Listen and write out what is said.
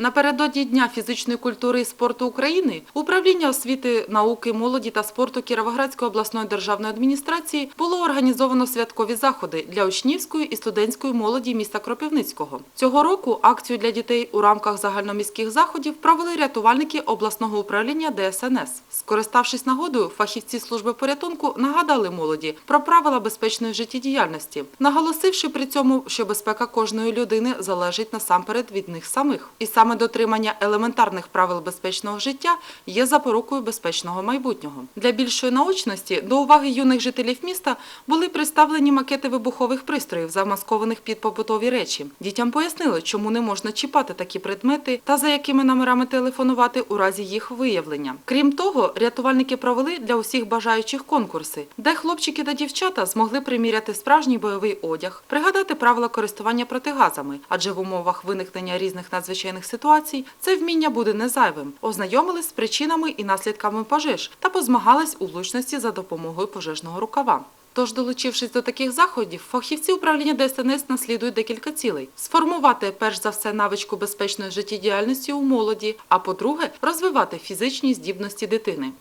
Напередодні Дня фізичної культури і спорту України управління освіти, науки, молоді та спорту Кіровоградської обласної державної адміністрації було організовано святкові заходи для учнівської і студентської молоді міста Кропивницького. Цього року акцію для дітей у рамках загальноміських заходів провели рятувальники обласного управління ДСНС. Скориставшись нагодою, фахівці служби порятунку нагадали молоді про правила безпечної життєдіяльності, наголосивши при цьому, що безпека кожної людини залежить насамперед від них самих. І саме дотримання елементарних правил безпечного життя є запорукою безпечного майбутнього. Для більшої наочності до уваги юних жителів міста були представлені макети вибухових пристроїв, замаскованих під побутові речі. Дітям пояснили, чому не можна чіпати такі предмети та за якими номерами телефонувати у разі їх виявлення. Крім того, рятувальники провели для усіх бажаючих конкурси, де хлопчики та дівчата змогли приміряти справжній бойовий одяг, пригадати правила користування протигазами, адже в умовах виникнення різних надзвичайних ситуацій це вміння буде не зайвим. Ознайомились з причинами і наслідками пожеж та позмагались у влучності за допомогою пожежного рукава. Тож, долучившись до таких заходів, фахівці управління ДСНС наслідують декілька цілей: сформувати перш за все навичку безпечної життєдіяльності у молоді, а по-друге, розвивати фізичні здібності дитини.